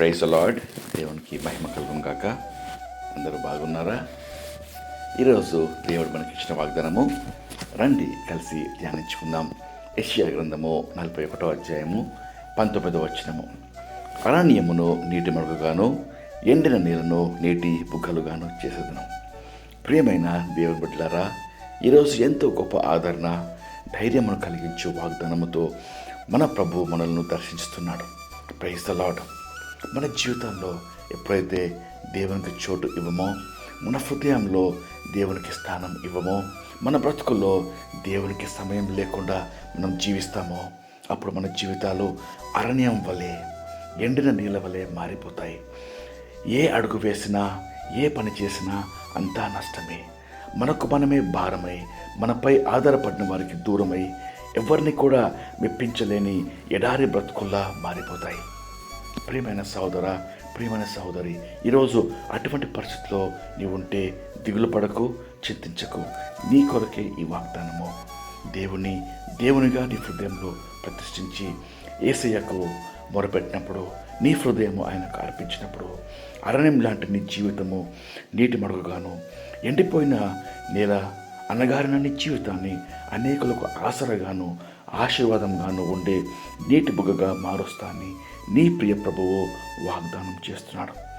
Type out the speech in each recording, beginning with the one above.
Praise అలాడ్ దేవునికి మహిమ కలుగుం కాక అందరూ బాగున్నారా? ఈరోజు దేవుడు మనకి ఇచ్చిన వాగ్దానము రండి కలిసి ధ్యానించుకుందాం. యెషయా గ్రంథము నలభై ఒకటో అధ్యాయము పంతొమ్మిదో వచ్చినము అరణ్యమును నీటి మడుగుగాను ఎండిన నీళ్ళను నీటి బుగ్గలుగాను చేసేదను. ప్రియమైన దేవుని బిడ్డలారా ఈరోజు ఎంతో గొప్ప ఆదరణ ధైర్యమును కలిగించు వాగ్దానముతో మన ప్రభు మనల్ని దర్శిస్తున్నాడు ప్రైజ్ ద లాడ్ మన జీవితంలో ఎప్పుడైతే దేవునికి చోటు ఇవ్వమో మన హృదయంలో దేవునికి స్థానం ఇవ్వమో మన బ్రతుకుల్లో దేవునికి సమయం లేకుండా మనం జీవిస్తామో అప్పుడు మన జీవితాలు అరణ్యం వలె ఎండిన నీళ్ళ వలె మారిపోతాయి. ఏ అడుగు వేసినా ఏ పని చేసినా అంతా నష్టమే. మనకు మనమే భారమై మనపై ఆధారపడిన వారికి దూరమై ఎవరిని కూడా మెప్పించలేని ఎడారి బ్రతుకుల్లా మారిపోతాయి. ప్రియమైన సహోదర ప్రియమైన సహోదరి ఈరోజు అటువంటి పరిస్థితిలో నీవు ఉంటే దిగులు పడకు చింతించకు. నీ కొరకే ఈ వాగ్దానము. దేవుని దేవునిగా నీ హృదయంలో ప్రతిష్ఠించి ఏసయ్యకు మొరపెట్టినప్పుడు నీ హృదయము ఆయనకు అర్పించినప్పుడు అరణ్యం లాంటి నీ జీవితము నీటి మడుగుగాను ఎండిపోయిన నేల అన్నగారిన నీ జీవితాన్ని అనేకులకు ఆసరగాను ఆశీర్వాదంగాను ఉండే నీటి బుగ్గగా మారుస్తానని నీ ప్రియ ప్రభువు వాగ్దానం చేస్తున్నాడు.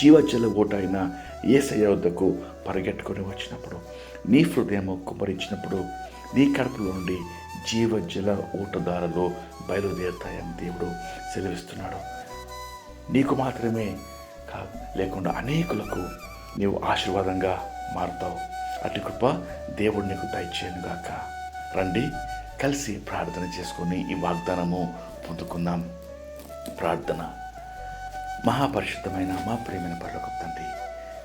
జీవజల ఓట అయిన ఏసయ్య వద్దకు పరిగెట్టుకొని వచ్చినప్పుడు నీ హృదయము కుమరించినప్పుడు నీ కడుపులో నుండి జీవజల ఊటదారలో బయలుదేరుతాయని దేవుడు సెలవిస్తున్నాడు. నీకు మాత్రమే కా లేకుండా అనేకులకు నీవు ఆశీర్వాదంగా మారుతావు. అటు కృప దేవుడు నీకు దయచేయనుగాక. రండి కలిసి ప్రార్థన చేసుకొని ఈ వాగ్దానము పొందుకుందాం. ప్రార్థన. మహాపరిశుద్ధమైన మా ప్రేమైన పర్లోక తండ్రి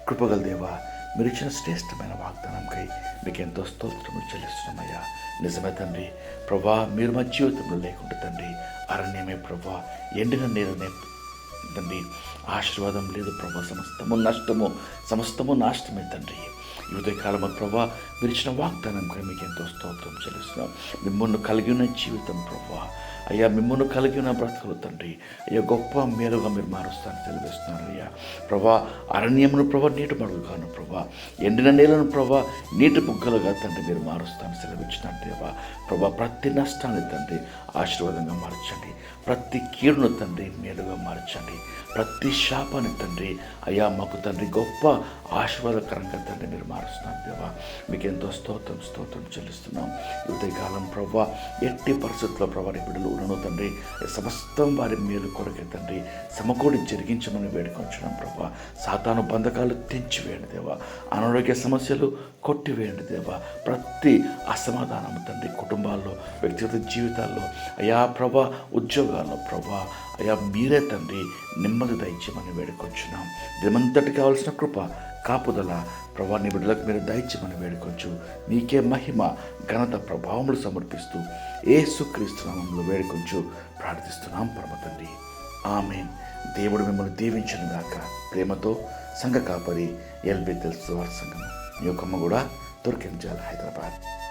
కృపగల దేవ మీరు ఇచ్చిన శ్రేష్టమైన వాగ్దానంకై మీకు ఎంతో స్తోత్రము చెల్లిస్తున్నామయ్యా. నిజమే తండ్రి ప్రభా మీరు మా జీవితంలో లేకుండా తండ్రి అరణ్యమే ప్రభా ఎండిన నీరునే తండ్రి. ఆశీర్వాదం లేదు ప్రభా సమస్తము నష్టము సమస్తము నాశనమే తండ్రి. ఈ ప్రభా మీరు ఇచ్చిన వాగ్దానం మీకు ఎంతో స్తోత్రం చెల్లిస్తున్నాం. మిమ్మల్ని కలిగి ఉన్న జీవితం ప్రభా. అయ్యా మిమ్మల్ని కలిగి ఉన్న బ్రతుకులు తండ్రి. అయ్యా గొప్ప మేలుగా మీరు మారుస్తాను తెలియజేస్తున్నారు అయ్యా. ప్రభా అరణ్యమును ప్రభా నీటి మడుగుగాను ప్రభా. ఎండిన నీళ్ళను ప్రభా నీటి బుగ్గలుగా తండ్రి మీరు మారుస్తాను సెలవిచ్చినట్టు దేవా. ప్రభా ప్రతి నష్టాన్ని తండ్రి ఆశీర్వాదంగా మార్చండి. ప్రతి కీడును తండ్రి మేలుగా మార్చండి. ప్రతి శాపాన్ని తండ్రి అయ్యా మాకు తండ్రి గొప్ప ఆశీర్వాదకరంగా తండ్రి మీరు మారుస్తున్నారు దేవా. మీకు ఎంతో స్తోత్రం స్తోత్రం చెల్లిస్తున్నాం. ఉదయకాలం ప్రభా ఎట్టి పరిస్థితుల్లో ప్రభా బిడ్డలు ఉన్నను తండ్రి. సమస్తం వారి మేలు కొరకే తండ్రి. సమకూడి జరిగించమని వేడుకొంచడం ప్రభా సాతాను బంధకాలు తెంచివేయండి దేవా. అనారోగ్య సమస్యలు కొట్టివేయండి దేవా. ప్రతి అసమాధానం తండ్రి కుటుంబాల్లో వ్యక్తిగత జీవితాల్లో. అయా ప్రభా ఉద్యోగాల్లో ప్రభా అయా మీరే తండ్రి నెమ్మది దయచేయమని వేడుకొచ్చున్నాం. దినమంతటి కావాల్సిన కృప కాపుదల ప్రభా నీ బిడ్డలకు మీరు దయచేయమని వేడుకొచ్చు. నీకే మహిమ ఘనత ప్రభావములు సమర్పిస్తూ ఏసుక్రీస్తు నామంలో వేడుకొంచు ప్రార్థిస్తున్నాం పరమ తండ్రి. ఆమె దేవుడు మిమ్మల్ని దీవించను గాక. ప్రేమతో సంఘ కాపరి ఎల్బి తెలుసు వారి సంఘం న్యూకమ్మ కూడా దొరికించాలి హైదరాబాద్.